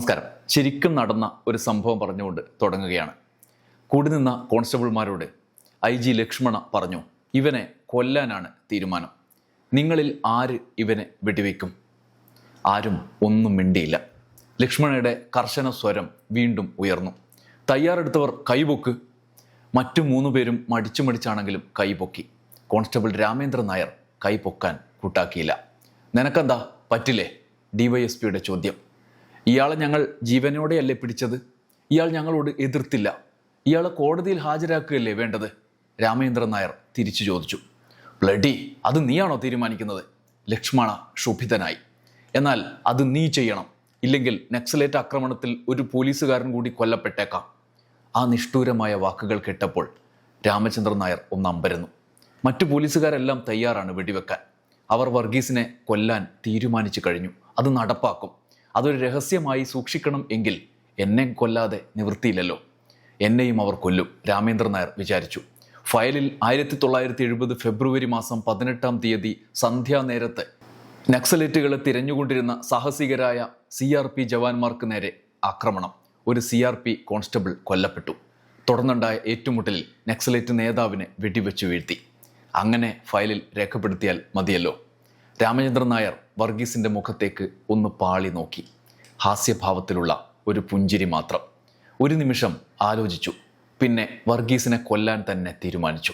നമസ്കാരം. ശരിക്കും നടന്ന ഒരു സംഭവം പറഞ്ഞുകൊണ്ട് തുടങ്ങുകയാണ്. കൂടി നിന്ന കോൺസ്റ്റബിൾമാരോട് ഐ ജി ലക്ഷ്മണ പറഞ്ഞു ഇവനെ കൊല്ലാനാണ് തീരുമാനം. നിങ്ങളിൽ ആര് ഇവനെ വെടിവെക്കും? ആരും ഒന്നും മിണ്ടിയില്ല. ലക്ഷ്മണയുടെ കർശന സ്വരം വീണ്ടും ഉയർന്നു. തയ്യാറെടുത്തവർ കൈപൊക്ക്. മറ്റു മൂന്നു പേരും മടിച്ചു മടിച്ചാണെങ്കിലും കൈപൊക്കി. കോൺസ്റ്റബിൾ രാമേന്ദ്രൻ നായർ കൈപൊക്കാൻ കൂട്ടാക്കിയില്ല. നിനക്കെന്താ? പറ്റില്ലേ? ഡിവൈഎസ്പിയുടെ ചോദ്യം. ഇയാളെ ഞങ്ങൾ ജീവനോടെയല്ലേ പിടിച്ചത്? ഇയാൾ ഞങ്ങളോട് എതിർത്തില്ല. ഇയാളെ കോടതിയിൽ ഹാജരാക്കുകയല്ലേ വേണ്ടത്? രാമേന്ദ്രൻ നായർ തിരിച്ചു ചോദിച്ചു. ബ്ലഡി അത് നീയാണോ തീരുമാനിക്കുന്നത്? ലക്ഷ്മണ ക്ഷുഭിതനായി. എന്നാൽ അത് നീ ചെയ്യണം. ഇല്ലെങ്കിൽ നക്സലേറ്റ് ആക്രമണത്തിൽ ഒരു പോലീസുകാരൻ കൂടി കൊല്ലപ്പെട്ടേക്കാം. ആ നിഷ്ഠൂരമായ വാക്കുകൾ കേട്ടപ്പോൾ രാമചന്ദ്രൻ നായർ ഒന്ന് അമ്പരന്നു മറ്റു പോലീസുകാരെല്ലാം തയ്യാറാണ് വെടിവെക്കാൻ. അവർ വർഗീസിനെ കൊല്ലാൻ തീരുമാനിച്ചു കഴിഞ്ഞു. അത് നടപ്പാക്കും. അതൊരു രഹസ്യമായി സൂക്ഷിക്കണം എങ്കിൽ എന്നെ കൊല്ലാതെ നിവൃത്തിയില്ലല്ലോ. എന്നെയും അവർ കൊല്ലും രാമേന്ദ്രൻ നായർ വിചാരിച്ചു. ഫയലിൽ ആയിരത്തി തൊള്ളായിരത്തി എഴുപത് ഫെബ്രുവരി മാസം പതിനെട്ടാം തീയതി സന്ധ്യാനേരത്ത് നക്സലേറ്റുകളെ തിരഞ്ഞുകൊണ്ടിരുന്ന സാഹസികരായ സി ആർ പി ജവാന്മാർക്ക് നേരെ ആക്രമണം. ഒരു സി ആർ പി കോൺസ്റ്റബിൾ കൊല്ലപ്പെട്ടു. തുടർന്നുണ്ടായ ഏറ്റുമുട്ടലിൽ നക്സലേറ്റ് നേതാവിനെ വെടിവെച്ചു വീഴ്ത്തി. അങ്ങനെ ഫയലിൽ രേഖപ്പെടുത്തിയാൽ മതിയല്ലോ. രാമചന്ദ്രൻ നായർ വർഗീസിന്റെ മുഖത്തേക്ക് ഒന്ന് പാളി നോക്കി. ഹാസ്യഭാവത്തിലുള്ള ഒരു പുഞ്ചിരി മാത്രം. ഒരു നിമിഷം ആലോചിച്ചു. പിന്നെ വർഗീസിനെ കൊല്ലാൻ തന്നെ തീരുമാനിച്ചു.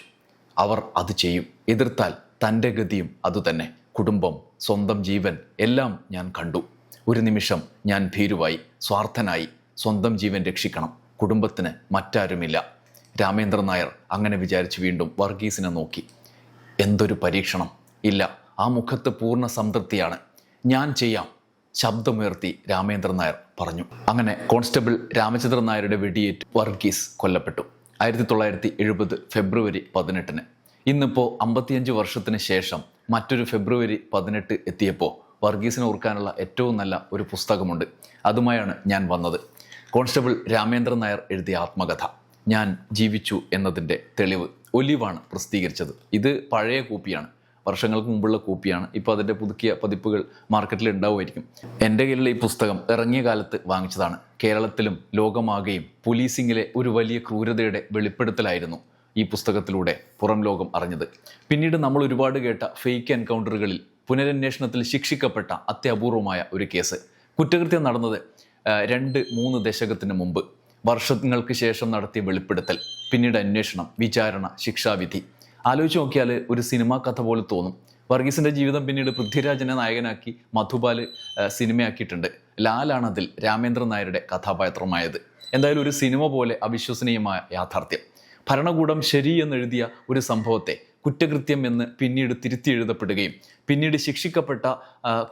അവർ അത് ചെയ്യും. എതിർത്താൽ തന്റെ ഗതിയും അതുതന്നെ കുടുംബം സ്വന്തം ജീവൻ എല്ലാം ഞാൻ കണ്ടു. ഒരു നിമിഷം ഞാൻ ഭീരുവായി സ്വാർത്ഥനായി സ്വന്തം ജീവൻ രക്ഷിക്കണം. കുടുംബത്തിന് മറ്റാരുമില്ല. രാമേന്ദ്രൻ നായർ അങ്ങനെ വിചാരിച്ച് വീണ്ടും വർഗീസിനെ നോക്കി. എന്തൊരു പരീക്ഷണം. ഇല്ല ആ മുഖത്ത് പൂർണ സംതൃപ്തിയാണ്. ഞാൻ ചെയ്യാം ശബ്ദമുയർത്തി രാമേന്ദ്രൻ നായർ പറഞ്ഞു. അങ്ങനെ കോൺസ്റ്റബിൾ രാമചന്ദ്രൻ നായരുടെ വെടിയേറ്റ് വർഗീസ് കൊല്ലപ്പെട്ടു. ആയിരത്തി തൊള്ളായിരത്തി എഴുപത് ഫെബ്രുവരി പതിനെട്ടിന്. ഇന്നിപ്പോൾ അമ്പത്തിയഞ്ച് വർഷത്തിന് ശേഷം മറ്റൊരു ഫെബ്രുവരി പതിനെട്ട് എത്തിയപ്പോൾ വർഗീസിനെ ഓർക്കാനുള്ള ഏറ്റവും നല്ല ഒരു പുസ്തകമുണ്ട്. അതുമായാണ് ഞാൻ വന്നത്. കോൺസ്റ്റബിൾ രാമേന്ദ്രൻ നായർ എഴുതിയ ആത്മകഥ. ഞാൻ ജീവിച്ചു എന്നതിന്റെ തെളിവ് ഒലിവാണ് പ്രസിദ്ധീകരിച്ചത്. ഇത് പഴയ കോപ്പിയാണ്. വർഷങ്ങൾക്ക് മുമ്പുള്ള കോപ്പിയാണ്. ഇപ്പോൾ അതിന്റെ പുതുക്കിയ പതിപ്പുകൾ മാർക്കറ്റിൽ ഉണ്ടാവുമായിരിക്കും. എന്റെ കയ്യിലുള്ള ഈ പുസ്തകം ഇറങ്ങിയ കാലത്ത് വാങ്ങിച്ചതാണ്. കേരളത്തിലും ലോകമാകെയും പോലീസിങ്ങിലെ ഒരു വലിയ ക്രൂരതയുടെ വെളിപ്പെടുത്തലായിരുന്നു ഈ പുസ്തകത്തിലൂടെ പുറം ലോകം അറിഞ്ഞത്. പിന്നീട് നമ്മൾ ഒരുപാട് കേട്ട ഫേക്ക് എൻകൗണ്ടറുകളിൽ പുനരന്വേഷണത്തിൽ ശിക്ഷിക്കപ്പെട്ട അത്യപൂർവമായ ഒരു കേസ്. കുറ്റകൃത്യം നടന്നത് രണ്ട് മൂന്ന് ദശകത്തിന് മുമ്പ്. വർഷങ്ങൾക്ക് ശേഷം നടത്തിയ വെളിപ്പെടുത്തൽ പിന്നീട് അന്വേഷണം വിചാരണ ശിക്ഷാവിധി. ആലോചിച്ച് നോക്കിയാൽ ഒരു സിനിമാ കഥ പോലെ തോന്നും. വർഗീസിന്റെ ജീവിതം പിന്നീട് പൃഥ്വിരാജിനെ നായകനാക്കി മധുബാൽ സിനിമയാക്കിയിട്ടുണ്ട്. ലാലാണ് അതിൽ രാമേന്ദ്രൻ നായരുടെ കഥാപാത്രമായത്. എന്തായാലും ഒരു സിനിമ പോലെ അവിശ്വസനീയമായ യാഥാർത്ഥ്യം. ഭരണകൂടം ശരി എന്നെഴുതിയ ഒരു സംഭവത്തെ കുറ്റകൃത്യം എന്ന് പിന്നീട് തിരുത്തി എഴുതപ്പെടുകയും പിന്നീട് ശിക്ഷിക്കപ്പെട്ട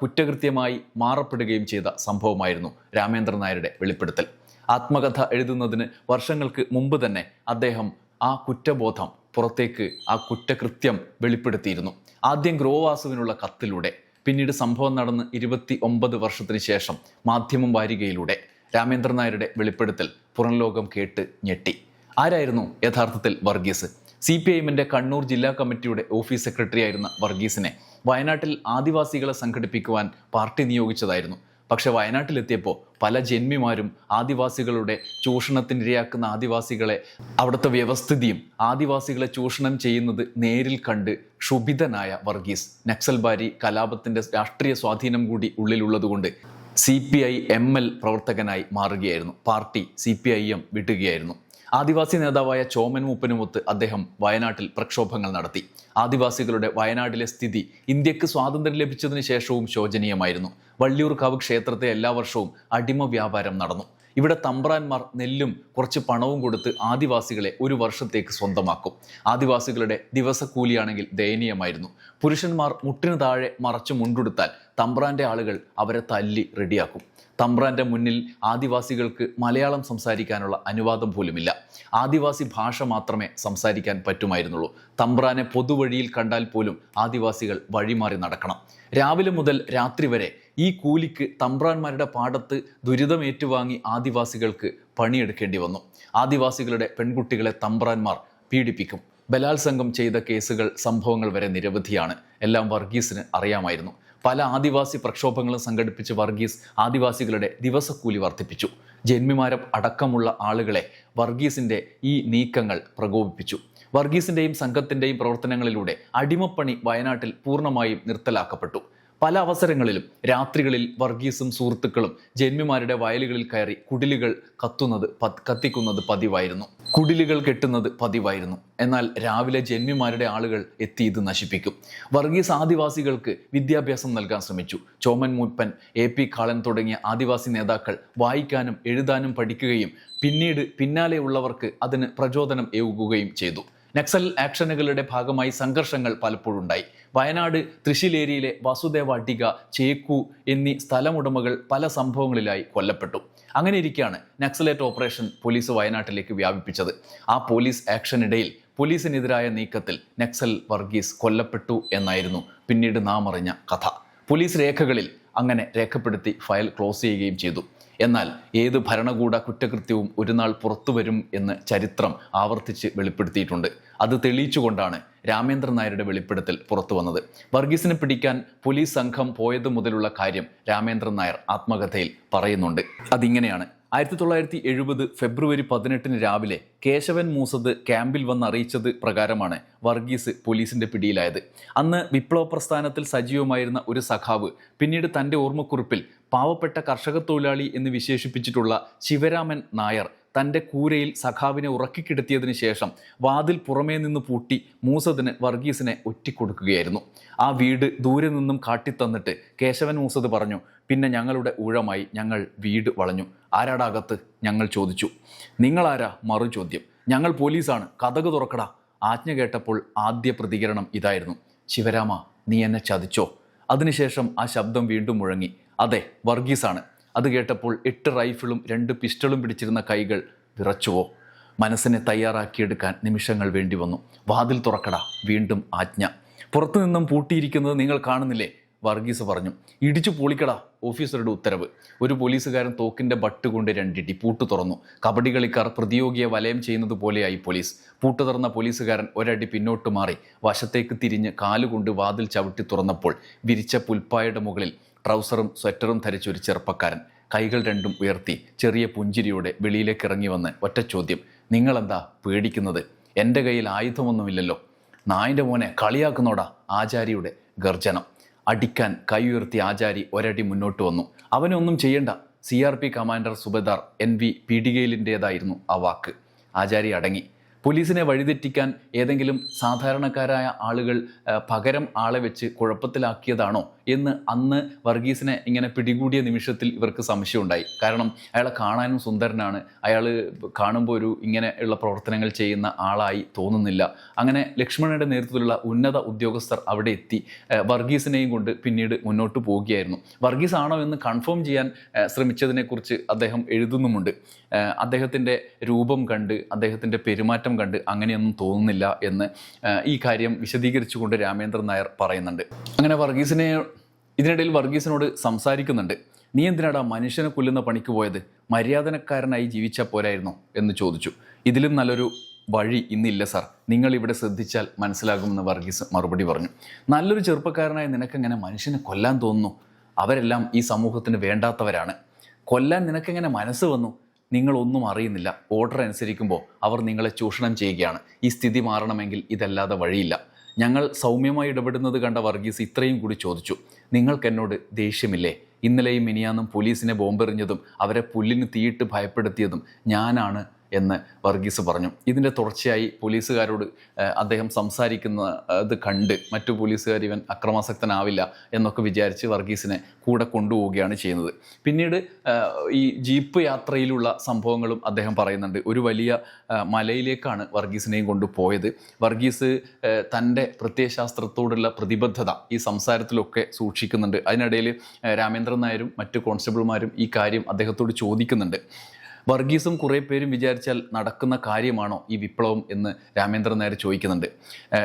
കുറ്റകൃത്യമായി മാറപ്പെടുകയും ചെയ്ത സംഭവമായിരുന്നു രാമേന്ദ്രൻ നായരുടെ വെളിപ്പെടുത്തൽ. ആത്മകഥ എഴുതുന്നതിന് വർഷങ്ങൾക്ക് മുമ്പ് തന്നെ അദ്ദേഹം ആ കുറ്റബോധം പുറത്തേക്ക് ആ കുറ്റകൃത്യം വെളിപ്പെടുത്തിയിരുന്നു. ആദ്യം ഗ്രോവാസുവിനുള്ള കത്തിലൂടെ പിന്നീട് സംഭവം നടന്ന് ഇരുപത്തി ഒമ്പത് വർഷത്തിന് ശേഷം മാധ്യമം വാരികയിലൂടെ രാമേന്ദ്രൻ നായരുടെ വെളിപ്പെടുത്തൽ പുറം ലോകം കേട്ട് ഞെട്ടി. ആരായിരുന്നു യഥാർത്ഥത്തിൽ വർഗീസ്? സി പി ഐഎമ്മിന്റെ കണ്ണൂർ ജില്ലാ കമ്മിറ്റിയുടെ ഓഫീസ് സെക്രട്ടറി ആയിരുന്ന വർഗീസിനെ വയനാട്ടിൽ ആദിവാസികളെ സംഘടിപ്പിക്കുവാൻ പാർട്ടി നിയോഗിച്ചതായിരുന്നു. പക്ഷെ വയനാട്ടിലെത്തിയപ്പോൾ പല ജന്മിമാരും ആദിവാസികളുടെ ചൂഷണത്തിനിരയാക്കുന്ന ആദിവാസികളെ അവിടുത്തെ വ്യവസ്ഥിതിയും ആദിവാസികളെ ചൂഷണം ചെയ്യുന്നത് നേരിൽ കണ്ട് ക്ഷുഭിതനായ വർഗീസ് നക്സൽബാരി കലാപത്തിന്റെ രാഷ്ട്രീയ സ്വാധീനം കൂടി ഉള്ളിലുള്ളതുകൊണ്ട് C P I M L പ്രവർത്തകനായി മാറുകയായിരുന്നു. Party C P I M വിട്ടുകയായിരുന്നു. ആദിവാസി നേതാവായ ചോമൻ മൂപ്പനുമൊത്ത് അദ്ദേഹം വയനാട്ടിൽ പ്രക്ഷോഭങ്ങൾ നടത്തി. ആദിവാസികളുടെ വയനാട്ടിലെ സ്ഥിതി ഇന്ത്യയ്ക്ക് സ്വാതന്ത്ര്യം ലഭിച്ചതിന് ശേഷവും ശോചനീയമായിരുന്നു. വള്ളിയൂർക്കാവ് ക്ഷേത്രത്തെ എല്ലാ വർഷവും അടിമ വ്യാപാരം നടന്നു. ഇവിടെ തമ്പ്രാന്മാർ നെല്ലും കുറച്ച് പണവും കൊടുത്ത് ആദിവാസികളെ ഒരു വർഷത്തേക്ക് സ്വന്തമാക്കും. ആദിവാസികളുടെ ദിവസക്കൂലിയാണെങ്കിൽ ദയനീയമായിരുന്നു. പുരുഷന്മാർ മുട്ടിന് താഴെ മറച്ചു മുണ്ടുടുത്താൽ തമ്പ്രാന്റെ ആളുകൾ അവരെ തല്ലി റെഡിയാക്കും. തമ്പ്രാന്റെ മുന്നിൽ ആദിവാസികൾക്ക് മലയാളം സംസാരിക്കാനുള്ള അനുവാദം പോലുമില്ല. ആദിവാസി ഭാഷ മാത്രമേ സംസാരിക്കാൻ പറ്റുമായിരുന്നുള്ളൂ. തമ്പ്രാനെ പൊതുവഴിയിൽ കണ്ടാൽ പോലും ആദിവാസികൾ വഴിമാറി നടക്കണം. രാവിലെ മുതൽ രാത്രി വരെ ഈ കൂലിക്ക് തമ്പ്രാന്മാരുടെ പാടത്ത് ദുരിതം ഏറ്റുവാങ്ങി ആദിവാസികൾക്ക് പണിയെടുക്കേണ്ടി വന്നു. ആദിവാസികളുടെ പെൺകുട്ടികളെ തമ്പ്രാന്മാർ പീഡിപ്പിക്കും. ബലാത്സംഗം ചെയ്ത കേസുകൾ സംഭവങ്ങൾ വരെ നിരവധിയാണ്. എല്ലാം വർഗീസിന് അറിയാമായിരുന്നു. പല ആദിവാസി പ്രക്ഷോഭങ്ങളും സംഘടിപ്പിച്ച് വർഗീസ് ആദിവാസികളുടെ ദിവസക്കൂലി വർദ്ധിപ്പിച്ചു. ജന്മിമാരം അടക്കമുള്ള ആളുകളെ വർഗീസിന്റെ ഈ നീക്കങ്ങൾ പ്രകോപിപ്പിച്ചു. വർഗീസിന്റെയും സംഘത്തിന്റെയും പ്രവർത്തനങ്ങളിലൂടെ അടിമപ്പണി വയനാട്ടിൽ പൂർണമായും നിർത്തലാക്കപ്പെട്ടു. പല അവസരങ്ങളിലും രാത്രികളിൽ വർഗീസും സുഹൃത്തുക്കളും ജന്മിമാരുടെ വയലുകളിൽ കയറി കുടിലുകൾ കത്തുന്നത് കത്തിക്കുന്നത് പതിവായിരുന്നു. കുടിലുകൾ കെട്ടുന്നത് പതിവായിരുന്നു. എന്നാൽ രാവിലെ ജന്മിമാരുടെ ആളുകൾ എത്തി ഇത് നശിപ്പിക്കും. വർഗീസ് ആദിവാസികൾക്ക് വിദ്യാഭ്യാസം നൽകാൻ ശ്രമിച്ചു. ചോമൻ മൂപ്പൻ എ പി കാളൻ തുടങ്ങിയ ആദിവാസി നേതാക്കൾ വായിക്കാനും എഴുതാനും പഠിക്കുകയും പിന്നീട് പിന്നാലെയുള്ളവർക്ക് അതിന് പ്രചോദനം ഏകുകയും ചെയ്തു. നക്സൽ ആക്ഷനുകളുടെ ഭാഗമായി സംഘർഷങ്ങൾ പലപ്പോഴും ഉണ്ടായി വയനാട് തൃശ്ശിലേരിയിലെ വാസുദേവ അട്ടിക ചേക്കു എന്നീ സ്ഥലമുടമകൾ പല സംഭവങ്ങളിലായി കൊല്ലപ്പെട്ടു. അങ്ങനെ ഇരിക്കെയാണ് നക്സലേറ്റ് ഓപ്പറേഷൻ പോലീസ് വയനാട്ടിലേക്ക് വ്യാപിപ്പിച്ചത്. ആ പോലീസ് ആക്ഷനിടയിൽ പോലീസിനെതിരായ നീക്കത്തിൽ നക്സൽ വർഗീസ് കൊല്ലപ്പെട്ടു എന്നായിരുന്നു പിന്നീട് നാം അറിഞ്ഞ കഥ. പോലീസ് രേഖകളിൽ അങ്ങനെ രേഖപ്പെടുത്തി ഫയൽ ക്ലോസ് ചെയ്യുകയും ചെയ്തു. എന്നാൽ ഏത് ഭരണകൂട കുറ്റകൃത്യവും ഒരു നാൾ പുറത്തു വരും എന്ന് ചരിത്രം ആവർത്തിച്ച് വെളിപ്പെടുത്തിയിട്ടുണ്ട്. അത് തെളിയിച്ചുകൊണ്ടാണ് രാമേന്ദ്രൻ നായരുടെ വെളിപ്പെടുത്തൽ പുറത്തു വന്നത്. വർഗീസിനെ പിടിക്കാൻ പോലീസ് സംഘം പോയത് മുതലുള്ള കാര്യം രാമേന്ദ്രൻ നായർ ആത്മകഥയിൽ പറയുന്നുണ്ട്. അതിങ്ങനെയാണ്. ആയിരത്തി തൊള്ളായിരത്തി എഴുപത് ഫെബ്രുവരി പതിനെട്ടിന് രാവിലെ കേശവൻ മൂസത് ക്യാമ്പിൽ വന്ന് അറിയിച്ചത് പ്രകാരമാണ് വർഗീസ് പോലീസിന്റെ പിടിയിലായത്. അന്ന് വിപ്ലവ പ്രസ്ഥാനത്തിൽ സജീവമായിരുന്ന ഒരു സഖാവ് പിന്നീട് തന്റെ ഓർമ്മക്കുറിപ്പിൽ പാവപ്പെട്ട കർഷക തൊഴിലാളി എന്ന് വിശേഷിപ്പിച്ചിട്ടുള്ള ശിവരാമൻ നായർ തന്റെ കൂരയിൽ സഖാവിനെ ഉറക്കിക്കിടത്തിയതിന് ശേഷം വാതിൽ പുറമേ നിന്ന് പൂട്ടി മൂസദിന് വർഗീസിനെ ഒറ്റിക്കൊടുക്കുകയായിരുന്നു. ആ വീട് ദൂരെ നിന്നും കാട്ടിത്തന്നിട്ട് കേശവൻ മൂസദ് പറഞ്ഞു പിന്നെ ഞങ്ങളുടെ ഊഴമായി ഞങ്ങൾ വീട് വളഞ്ഞു. ആരാടകത്ത്? ഞങ്ങൾ ചോദിച്ചു. നിങ്ങളാരാ? മറു ചോദ്യം. ഞങ്ങൾ പോലീസാണ്. കഥക് തുറക്കടാ. ആജ്ഞ കേട്ടപ്പോൾ ആദ്യ പ്രതികരണം ഇതായിരുന്നു. ശിവരാമ നീ എന്നെ ചതിച്ചോ? അതിനുശേഷം ആ ശബ്ദം വീണ്ടും മുഴങ്ങി. അതെ വർഗീസാണ്. അത് കേട്ടപ്പോൾ എട്ട് റൈഫിളും രണ്ട് പിസ്റ്റളും പിടിച്ചിരുന്ന കൈകൾ വിറച്ചുവോ. മനസ്സിനെ തയ്യാറാക്കിയെടുക്കാൻ നിമിഷങ്ങൾ വേണ്ടി വന്നു. വാതിൽ തുറക്കട വീണ്ടും ആജ്ഞ. പുറത്തു നിന്നും പൂട്ടിയിരിക്കുന്നത് നിങ്ങൾ കാണുന്നില്ലേ? വർഗീസ് പറഞ്ഞു. ഇടിച്ചു പൊളിക്കടാ ഓഫീസറുടെ ഉത്തരവ്. ഒരു പോലീസുകാരൻ തോക്കിന്റെ ബട്ട് കൊണ്ട് രണ്ടിട്ടി പൂട്ട് തുറന്നു. കബഡി കളിക്കാർ പ്രതിയോഗിയെ വലയം ചെയ്യുന്നത് പോലെയായി പോലീസ്. പൂട്ട് തുറന്ന പോലീസുകാരൻ ഒരടി പിന്നോട്ട് മാറി. വശത്തേക്ക് തിരിഞ്ഞ് കാലുകൊണ്ട് വാതിൽ ചവിട്ടി തുറന്നപ്പോൾ വിരിച്ച പുൽപ്പായയുടെ മുകളിൽ ട്രൗസറും സ്വെറ്ററും ധരിച്ച ഒരു ചെറുപ്പക്കാരൻ. കൈകൾ രണ്ടും ഉയർത്തി ചെറിയ പുഞ്ചിരിയോടെ വെളിയിലേക്ക് ഇറങ്ങി വന്ന് ഒറ്റ ചോദ്യം നിങ്ങളെന്താ പേടിക്കുന്നത്? എന്റെ കയ്യിൽ ആയുധമൊന്നുമില്ലല്ലോ? നായിന്റെ മോനെ കളിയാക്കുന്നോടാ? ആചാരിയുടെ ഗർജനം അടിക്കാൻ കൈ ഉയർത്തി ആചാരി ഒരടി മുന്നോട്ട് വന്നു. അവനൊന്നും ചെയ്യണ്ട. സി ആർ പി കമാൻഡർ സുബേദാർ എൻ വി പീഡികയിലിന്റേതായിരുന്നു ആ വാക്ക്. ആചാരി അടങ്ങി. പോലീസിനെ വഴിതെറ്റിക്കാൻ ഏതെങ്കിലും സാധാരണക്കാരായ ആളുകൾ പകരം ആളെ വെച്ച് കുഴപ്പത്തിലാക്കിയതാണോ? എന്ന് അന്ന് വർഗീസിനെ ഇങ്ങനെ പിടികൂടിയ നിമിഷത്തിൽ ഇവർക്ക് സംശയമുണ്ടായി. കാരണം അയാളെ കാണാനും സുന്ദരനാണ്. അയാൾ കാണുമ്പോൾ ഒരു ഇങ്ങനെ ഉള്ള പ്രവർത്തനങ്ങൾ ചെയ്യുന്ന ആളായി തോന്നുന്നില്ല. അങ്ങനെ ലക്ഷ്മണയുടെ നേതൃത്വത്തിലുള്ള ഉന്നത ഉദ്യോഗസ്ഥർ അവിടെ എത്തി. വർഗീസിനെയും കൊണ്ട് പിന്നീട് മുന്നോട്ട് പോവുകയായിരുന്നു. വർഗീസ് ആണോ എന്ന് കൺഫേം ചെയ്യാൻ ശ്രമിച്ചതിനെക്കുറിച്ച് അദ്ദേഹം എഴുതുന്നുമുണ്ട്. അദ്ദേഹത്തിന്റെ രൂപം കണ്ട് അദ്ദേഹത്തിന്റെ പെരുമാറ്റം കണ്ട് അങ്ങനെയൊന്നും തോന്നുന്നില്ല എന്ന് ഈ കാര്യം വിശദീകരിച്ചുകൊണ്ട് രാമേന്ദ്രൻ നായർ പറയുന്നുണ്ട്. അങ്ങനെ വർഗീസിനെ ഇതിനിടയിൽ വർഗീസിനോട് സംസാരിക്കുന്നുണ്ട്. നീ എന്തിനാടാ മനുഷ്യനെ കൊല്ലുന്ന പണിക്ക് പോയത്? മര്യാദനക്കാരനായി ജീവിച്ചാൽ പോരായിരുന്നോ എന്ന് ചോദിച്ചു. ഇതിലും നല്ലൊരു വഴി ഇന്നില്ല സാർ. നിങ്ങൾ ഇവിടെ ശ്രദ്ധിച്ചാൽ മനസ്സിലാകുമെന്ന് വർഗീസ് മറുപടി പറഞ്ഞു. നല്ലൊരു ചെറുപ്പക്കാരനായ നിനക്കെങ്ങനെ മനുഷ്യനെ കൊല്ലാൻ തോന്നുന്നു? അവരെല്ലാം ഈ സമൂഹത്തിന് വേണ്ടാത്തവരാണ്. കൊല്ലാൻ നിനക്കെങ്ങനെ മനസ്സ് വന്നു? നിങ്ങളൊന്നും അറിയുന്നില്ല. ഓർഡർ അനുസരിക്കുമ്പോൾ അവർ നിങ്ങളെ ചൂഷണം ചെയ്യുകയാണ്. ഈ സ്ഥിതി മാറണമെങ്കിൽ ഇതല്ലാതെ വഴിയില്ല. ഞങ്ങൾ സൗമ്യമായി ഇടപെടുന്നത് കണ്ട വർഗീസ് ഇത്രയും കൂടി ചോദിച്ചു. നിങ്ങൾക്ക് എന്നോട് ദേഷ്യമില്ലേ? ഇന്നലെയും മിനിയാന്നും പോലീസിനെ ബോംബെറിഞ്ഞതും അവരെ പുല്ലിന് തീയിട്ട് ഭയപ്പെടുത്തിയതും ഞാനാണ് എന്ന് വർഗീസ് പറഞ്ഞു. ഇതിന്റെ തുടർച്ചയായി പോലീസുകാരോട് അദ്ദേഹം സംസാരിക്കുന്ന അത് കണ്ട് മറ്റു പോലീസുകാർ ഇവൻ അക്രമാസക്തനാവില്ല എന്നൊക്കെ വിചാരിച്ച് വർഗീസിനെ കൂടെ കൊണ്ടുപോവുകയാണ് ചെയ്യുന്നത്. പിന്നീട് ഈ ജീപ്പ് യാത്രയിലുള്ള സംഭവങ്ങളും അദ്ദേഹം പറയുന്നുണ്ട്. ഒരു വലിയ മലയിലേക്കാണ് വർഗീസിനെയും കൊണ്ടുപോയത് വർഗീസ് തന്റെ പ്രത്യയശാസ്ത്രത്തോടുള്ള പ്രതിബദ്ധത ഈ സംസാരത്തിലൊക്കെ സൂക്ഷിക്കുന്നുണ്ട്. അതിനിടയിൽ രാമേന്ദ്രൻ നായരും മറ്റു കോൺസ്റ്റബിൾമാരും ഈ കാര്യം അദ്ദേഹത്തോട് ചോദിക്കുന്നുണ്ട്. വർഗീസും കുറേ പേരും വിചാരിച്ചാൽ നടക്കുന്ന കാര്യമാണോ ഈ വിപ്ലവം എന്ന് രാമേന്ദ്രൻ നായർ ചോദിക്കുന്നുണ്ട്.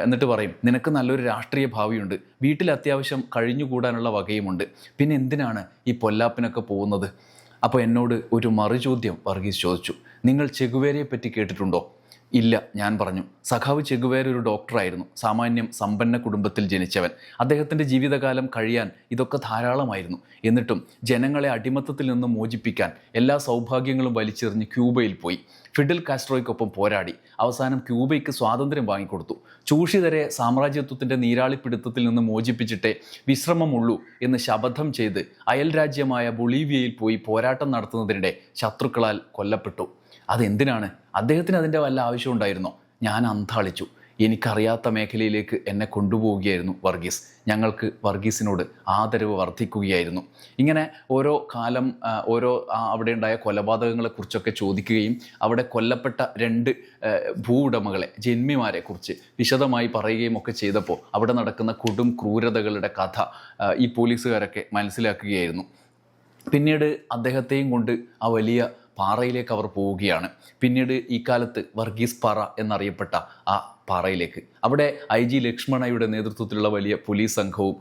എന്നിട്ട് പറയും നിനക്ക് നല്ലൊരു രാഷ്ട്രീയ ഭാവിയുണ്ട്. വീട്ടിൽ അത്യാവശ്യം കഴിഞ്ഞുകൂടാനുള്ള വകയുമുണ്ട്. പിന്നെ എന്തിനാണ് ഈ പൊല്ലാപ്പിനൊക്കെ പോകുന്നത്? അപ്പോൾ എന്നോട് ഒരു മറുചോദ്യം വർഗീസ് ചോദിച്ചു. നിങ്ങൾ ചെകുവേരയെ പറ്റി കേട്ടിട്ടുണ്ടോ? ഇല്ല ഞാൻ പറഞ്ഞു. സഖാവ് ചെഗുവേര ഒരു ഡോക്ടറായിരുന്നു. സാമാന്യം സമ്പന്ന കുടുംബത്തിൽ ജനിച്ചവൻ. അദ്ദേഹത്തിന്റെ ജീവിതകാലം കഴിയാൻ ഇതൊക്കെ ധാരാളമായിരുന്നു. എന്നിട്ടും ജനങ്ങളെ അടിമത്തത്തിൽ നിന്ന് മോചിപ്പിക്കാൻ എല്ലാ സൗഭാഗ്യങ്ങളും വലിച്ചെറിഞ്ഞ് ക്യൂബയിൽ പോയി. ഫിഡിൽ കാസ്ട്രോയ്ക്കൊപ്പം പോരാടി. അവസാനം ക്യൂബയ്ക്ക് സ്വാതന്ത്ര്യം വാങ്ങിക്കൊടുത്തു. ചൂഷിതരെ സാമ്രാജ്യത്വത്തിന്റെ നീരാളിപ്പിടുത്തത്തിൽ നിന്ന് മോചിപ്പിച്ചിട്ടേ വിശ്രമമുള്ളൂ എന്ന് ശപഥം ചെയ്ത് അയൽ രാജ്യമായ ബൊളീവിയയിൽ പോയി പോരാട്ടം നടത്തുന്നതിനിടെ ശത്രുക്കളാൽ കൊല്ലപ്പെട്ടു. അതെന്തിനാണ്? അദ്ദേഹത്തിന് അതിന്റെ വല്ല ആവശ്യം ഉണ്ടായിരുന്നോ? ഞാൻ അന്താളിച്ചു. എനിക്കറിയാത്ത മേഖലയിലേക്ക് എന്നെ കൊണ്ടുപോവുകയായിരുന്നു വർഗീസ്. ഞങ്ങൾക്ക് വർഗീസിനോട് ആദരവ് വർദ്ധിക്കുകയായിരുന്നു. ഇങ്ങനെ ഓരോ കാലം ഓരോ അവിടെ ഉണ്ടായ കൊലപാതകങ്ങളെക്കുറിച്ചൊക്കെ ചോദിക്കുകയും അവിടെ കൊല്ലപ്പെട്ട രണ്ട് ഭൂവുടമകളെ ജന്മിമാരെ കുറിച്ച് വിശദമായി പറയുകയും ഒക്കെ ചെയ്തപ്പോൾ അവിടെ നടക്കുന്ന കൊടും ക്രൂരതകളുടെ കഥ ഈ പോലീസുകാരൊക്കെ മനസ്സിലാക്കുകയായിരുന്നു. പിന്നീട് അദ്ദേഹത്തെയും കൊണ്ട് ആ വലിയ പാറയിലേക്ക് അവർ പോവുകയാണ്. പിന്നീട് ഈ കാലത്ത് വർഗീസ് പാറ എന്നറിയപ്പെട്ട ആ പാറയിലേക്ക്. അവിടെ ഐ ജി ലക്ഷ്മണയുടെ നേതൃത്വത്തിലുള്ള വലിയ പോലീസ് സംഘവും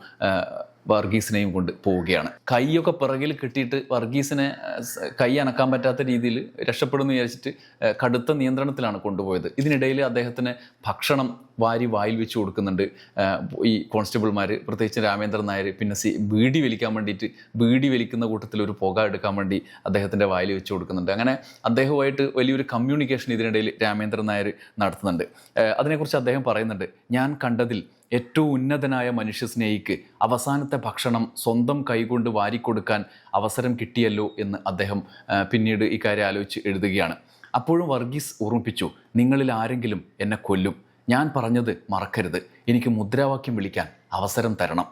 വർഗീസിനെയും കൊണ്ട് പോവുകയാണ്. കൈയൊക്കെ പിറകിൽ കെട്ടിയിട്ട് വർഗീസിനെ കൈ അനക്കാൻ പറ്റാത്ത രീതിയിൽ രക്ഷപ്പെടുമെന്ന് വിചാരിച്ചിട്ട് കടുത്ത നിയന്ത്രണത്തിലാണ് കൊണ്ടുപോയത്. ഇതിനിടയിൽ അദ്ദേഹത്തിന് ഭക്ഷണം വാരി വായിൽ വെച്ച് കൊടുക്കുന്നുണ്ട്. ഈ കോൺസ്റ്റബിൾമാർ പ്രത്യേകിച്ച് രാമേന്ദ്രൻ നായർ പിന്നെ സി ബീഡി വലിക്കാൻ വേണ്ടിയിട്ട് ബീഡി വലിക്കുന്ന കൂട്ടത്തിൽ ഒരു പുക എടുക്കാൻ വേണ്ടി അദ്ദേഹത്തിന്റെ വായിൽ വെച്ച് കൊടുക്കുന്നുണ്ട്. അങ്ങനെ അദ്ദേഹവുമായിട്ട് വലിയൊരു കമ്മ്യൂണിക്കേഷൻ ഇതിനിടയിൽ രാമേന്ദ്രൻ നായർ നടത്തുന്നുണ്ട്. അതിനെക്കുറിച്ച് അദ്ദേഹം പറയുന്നുണ്ട് ഞാൻ കണ്ടതിൽ ഏറ്റവും ഉന്നതനായ മനുഷ്യ സ്നേഹിക്ക് അവസാനത്തെ ഭക്ഷണം സ്വന്തം കൈകൊണ്ട് വാരിക്കൊടുക്കാൻ അവസരം കിട്ടിയല്ലോ എന്ന് അദ്ദേഹം പിന്നീട് ഇക്കാര്യം ആലോചിച്ച് എഴുതുകയാണ്. അപ്പോഴും വർഗീസ് ഓർമ്മിപ്പിച്ചു നിങ്ങളിൽ ആരെങ്കിലും എന്നെ കൊല്ലും. ഞാൻ പറഞ്ഞത് മറക്കരുത്. എനിക്ക് മുദ്രാവാക്യം വിളിക്കാൻ അവസരം തരണം.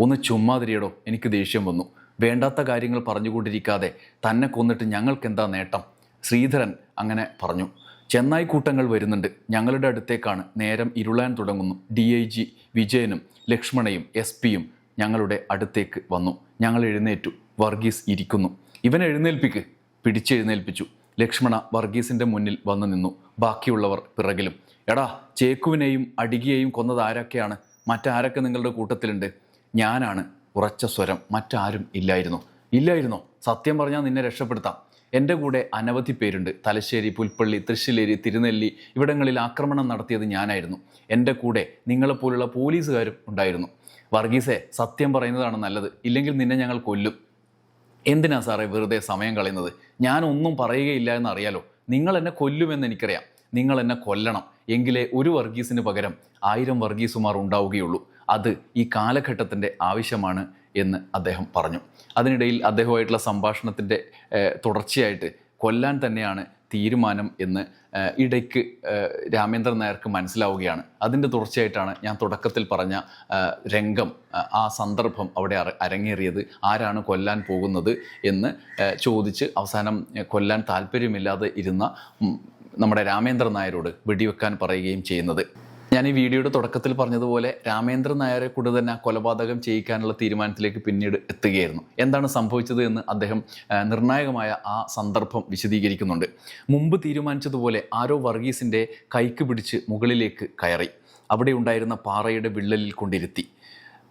ഒന്ന് ചുമ്മാതിരിയടോ എനിക്ക് ദേഷ്യം വന്നു. വേണ്ടാത്ത കാര്യങ്ങൾ പറഞ്ഞുകൊണ്ടിരിക്കാതെ തന്നെ കൊന്നിട്ട് ഞങ്ങൾക്കെന്താ നേട്ടം? ശ്രീധരൻ അങ്ങനെ പറഞ്ഞു. ചെന്നായി കൂട്ടങ്ങൾ വരുന്നുണ്ട്. ഞങ്ങളുടെ അടുത്തേക്കാണ്. നേരം ഇരുളാൻ തുടങ്ങുന്നു. ഡി ഐ ജി വിജയനും ലക്ഷ്മണയും എസ് പിയും ഞങ്ങളുടെ അടുത്തേക്ക് വന്നു. ഞങ്ങൾ എഴുന്നേറ്റു. വർഗീസ് ഇരിക്കുന്നു. ഇവൻ എഴുന്നേൽപ്പിക്ക്. പിടിച്ചെഴുന്നേൽപ്പിച്ചു. ലക്ഷ്മണ വർഗീസിന്റെ മുന്നിൽ വന്നു നിന്നു. ബാക്കിയുള്ളവർ പിറകിലും. എടാ ചേക്കുവിനെയും അടികിയെയും കൊന്നത് ആരൊക്കെയാണ്? മറ്റാരൊക്കെ നിങ്ങളുടെ കൂട്ടത്തിലുണ്ട്? ഞാനാണ്. ഉറച്ച സ്വരം. മറ്റാരും ഇല്ലായിരുന്നു. ഇല്ലായിരുന്നോ? സത്യം പറഞ്ഞാൽ നിന്നെ രക്ഷപ്പെടുത്താം. എന്റെ കൂടെ അനവധി പേരുണ്ട്. തലശ്ശേരി പുൽപ്പള്ളി തൃശ്ശിലേരി തിരുനെല്ലി ഇവിടങ്ങളിൽ ആക്രമണം നടത്തിയത് ഞാനായിരുന്നു. എന്റെ കൂടെ നിങ്ങളെപ്പോലുള്ള പോലീസുകാരും ഉണ്ടായിരുന്നു. വർഗീസെ സത്യം പറയുന്നതാണ് നല്ലത്. ഇല്ലെങ്കിൽ നിന്നെ ഞങ്ങൾ കൊല്ലും. എന്തിനാ സാറേ വെറുതെ സമയം കളയുന്നത്? ഞാനൊന്നും പറയുകയില്ല എന്നറിയാലോ? നിങ്ങൾ എന്നെ കൊല്ലുമെന്ന് എനിക്കറിയാം. നിങ്ങൾ എന്നെ കൊല്ലണം. എങ്കിലേ ഒരു വർഗീസിന് പകരം ആയിരം വർഗീസുമാർ ഉണ്ടാവുകയുള്ളൂ. അത് ഈ കാലഘട്ടത്തിന്റെ ആവശ്യമാണ്. എന്ന് അദ്ദേഹം പറഞ്ഞു. അതിനിടയിൽ അദ്ദേഹവുമായിട്ടുള്ള സംഭാഷണത്തിന്റെ തുടർച്ചയായിട്ട് കൊല്ലാൻ തന്നെയാണ് തീരുമാനം എന്ന് ഇടയ്ക്ക് രാമേന്ദ്രൻ നായർക്ക് മനസ്സിലാവുകയാണ്. അതിന്റെ തുടർച്ചയായിട്ടാണ് ഞാൻ തുടക്കത്തിൽ പറഞ്ഞ രംഗം ആ സന്ദർഭം അവിടെ അര- അരങ്ങേറിയത്. ആരാണ് കൊല്ലാൻ പോകുന്നത് എന്ന് ചോദിച്ച് അവസാനം കൊല്ലാൻ താല്പര്യമില്ലാതെ ഇരുന്ന നമ്മുടെ രാമേന്ദ്രൻ നായരോട് വെടിവെക്കാൻ പറയുകയും ചെയ്യുന്നത്. ഞാൻ ഈ വീഡിയോയുടെ തുടക്കത്തിൽ പറഞ്ഞതുപോലെ രാമേന്ദ്രൻ നായരെ കൂടെ തന്നെ കൊലപാതകം ചെയ്യിക്കാനുള്ള തീരുമാനത്തിലേക്ക് പിന്നീട് എത്തുകയായിരുന്നു. എന്താണ് സംഭവിച്ചത് എന്ന് അദ്ദേഹം നിർണായകമായ ആ സന്ദർഭം വിശദീകരിക്കുന്നുണ്ട്. മുമ്പ് തീരുമാനിച്ചതുപോലെ ആരോ വർഗീസിന്റെ കൈക്ക് പിടിച്ച് മുകളിലേക്ക് കയറി. അവിടെ ഉണ്ടായിരുന്ന പാറയുടെ വിള്ളലിൽ കൊണ്ടിരുത്തി.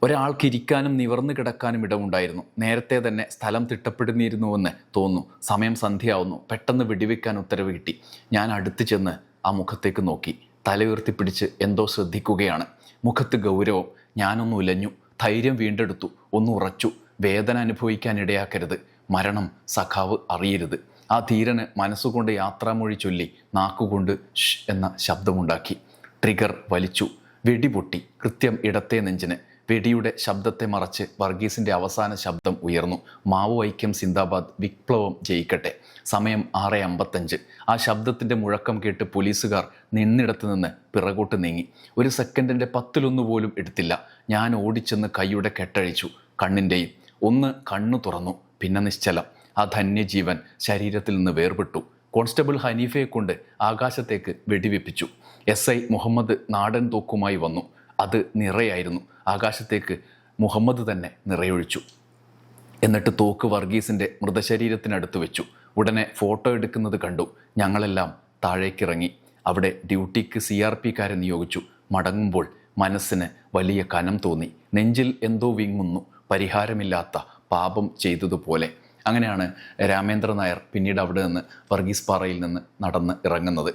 ഒരാൾക്ക് ഇരിക്കാനും നിവർന്നു കിടക്കാനും ഇടമുണ്ടായിരുന്നു. നേരത്തെ തന്നെ സ്ഥലം തിട്ടപ്പെടുന്നിരുന്നുവെന്ന് തോന്നുന്നു. സമയം സന്ധ്യയാവുന്നു. പെട്ടെന്ന് വെടിവെക്കാൻ ഉത്തരവ് കിട്ടി. ഞാൻ അടുത്ത് ചെന്ന് ആ മുഖത്തേക്ക് നോക്കി. തലയുയർത്തിപ്പിടിച്ച് എന്തോ ശ്രദ്ധിക്കുകയാണ്. മുഖത്ത് ഗൗരവം ഞാനൊന്ന് ഉലഞ്ഞു ധൈര്യം വീണ്ടെടുത്തു ഒന്ന് ഉറച്ചു വേദന അനുഭവിക്കാൻ ഇടയാക്കരുത് മരണം സഖാവ് അറിയരുത്. ആ ധീരന് മനസ്സുകൊണ്ട് യാത്രാമൊഴി ചൊല്ലി നാക്കുകൊണ്ട് ഷ് എന്ന ശബ്ദമുണ്ടാക്കി. ട്രിഗർ വലിച്ചു വെടിപൊട്ടി കൃത്യം ഇടത്തെ നെഞ്ചിന് വെടിയുടെ ശബ്ദത്തെ മറച്ച് വർഗീസിന്റെ അവസാന ശബ്ദം ഉയർന്നു. മാവോ ഐക്യം സിന്ദാബാദ് വിപ്ലവം ജയിക്കട്ടെ. സമയം ആറ് അമ്പത്തഞ്ച്. ആ ശബ്ദത്തിന്റെ മുഴക്കം കേട്ട് പോലീസുകാർ നിന്നിടത്ത് നിന്ന് പിറകോട്ട് നീങ്ങി. ഒരു സെക്കൻഡിന്റെ പത്തിലൊന്നു പോലും എടുത്തില്ല. ഞാൻ ഓടിച്ചെന്ന് കൈയുടെ കെട്ടഴിച്ചു. കണ്ണിന്റെയും ഒന്ന് കണ്ണു തുറന്നു. പിന്നെ നിശ്ചലം. ആ ധന്യജീവൻ ശരീരത്തിൽ നിന്ന് വേർപെട്ടു. കോൺസ്റ്റബിൾ ഹനീഫയെ കൊണ്ട് ആകാശത്തേക്ക് വെടിവെപ്പിച്ചു. എസ് ഐ മുഹമ്മദ് നാടൻ തോക്കുമായി വന്നു. അത് നിറയായിരുന്നു. ആകാശത്തേക്ക് മുഹമ്മദ് തന്നെ നിറയൊഴിച്ചു. എന്നിട്ട് തോക്ക് വർഗീസിന്റെ മൃതശരീരത്തിനടുത്ത് വെച്ചു. ഉടനെ ഫോട്ടോ എടുക്കുന്നത് കണ്ടു. ഞങ്ങളെല്ലാം താഴേക്കിറങ്ങി. അവിടെ ഡ്യൂട്ടിക്ക് സി ആർ പിക്കാരെ നിയോഗിച്ചു. മടങ്ങുമ്പോൾ മനസ്സിന് വലിയ കനം തോന്നി. നെഞ്ചിൽ എന്തോ വിങ്ങുന്നു. പരിഹാരമില്ലാത്ത പാപം ചെയ്തതുപോലെ. അങ്ങനെയാണ് രാമേന്ദ്ര നായർ പിന്നീട് അവിടെ നിന്ന് വർഗീസ് പാറയിൽ നിന്ന് നടന്ന് ഇറങ്ങുന്നത്.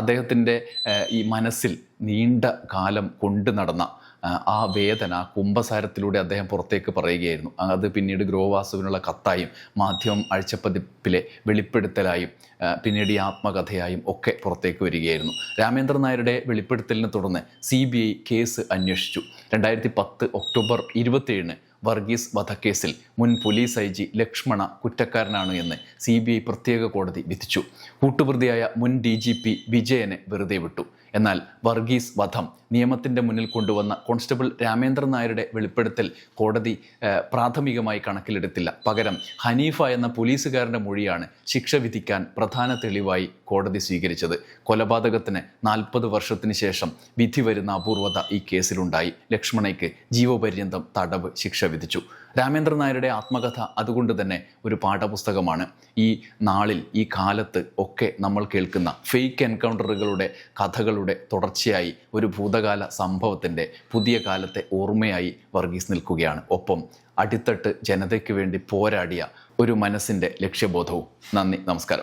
അദ്ദേഹത്തിന്റെ ഈ മനസ്സിൽ നീണ്ട കാലം കൊണ്ടു നടന്ന ആ വേദന കുംഭസാരത്തിലൂടെ അദ്ദേഹം പുറത്തേക്ക് പറയുകയായിരുന്നു. അത് പിന്നീട് ഗ്രോവാസുവിനുള്ള കത്തായും മാധ്യമം അഴിച്ചപ്പതിപ്പിലെ വെളിപ്പെടുത്തലായും പിന്നീട് ഈ ആത്മകഥയായും ഒക്കെ പുറത്തേക്ക് വരികയായിരുന്നു. രാമേന്ദ്ര നായരുടെ വെളിപ്പെടുത്തലിനെ തുടർന്ന് സി കേസ് അന്വേഷിച്ചു. രണ്ടായിരത്തി പത്ത് ഒക്ടോബർ ഇരുപത്തിയേഴിന് വർഗീസ് വധക്കേസിൽ മുൻ പോലീസ് ഐ ജി ലക്ഷ്മണ കുറ്റക്കാരനാണ് എന്ന് സി പ്രത്യേക കോടതി വിധിച്ചു. കൂട്ടുപ്രതിയായ മുൻ ഡി ജി പി വിജയനെ വെറുതെ വിട്ടു. എന്നാൽ വർഗീസ് വധം നിയമത്തിന്റെ മുന്നിൽ കൊണ്ടുവന്ന കോൺസ്റ്റബിൾ രാമേന്ദ്രൻ നായരുടെ വെളിപ്പെടുത്തൽ കോടതി പ്രാഥമികമായി കണക്കിലെടുത്തില്ല. പകരം ഹനീഫ എന്ന പോലീസുകാരന്റെ മൊഴിയാണ് ശിക്ഷ വിധിക്കാൻ പ്രധാന തെളിവായി കോടതി സ്വീകരിച്ചത്. കൊലപാതകത്തിന് നാൽപ്പത് വർഷത്തിന് ശേഷം വിധി വരുന്ന അപൂർവത ഈ കേസിലുണ്ടായി. ലക്ഷ്മണയ്ക്ക് ജീവപര്യന്തം തടവ് ശിക്ഷ വിധിച്ചു. രാമേന്ദ്രൻ നായരുടെ ആത്മകഥ അതുകൊണ്ട് തന്നെ ഒരു പാഠപുസ്തകമാണ്. ഈ നാളിൽ ഈ കാലത്ത് ഒക്കെ നമ്മൾ കേൾക്കുന്ന ഫേക്ക് എൻകൗണ്ടറുകളുടെ കഥകളുടെ തുടർച്ചയായി ഒരു ഭൂതകാല സംഭവത്തിന്റെ പുതിയ കാലത്തെ ഓർമ്മയായി വർഗീസ് നിൽക്കുകയാണ്. ഒപ്പം അടിത്തട്ട് ജനതയ്ക്ക് വേണ്ടി പോരാടിയ ഒരു മനസ്സിന്റെ ലക്ഷ്യബോധവും. നന്ദി നമസ്കാരം.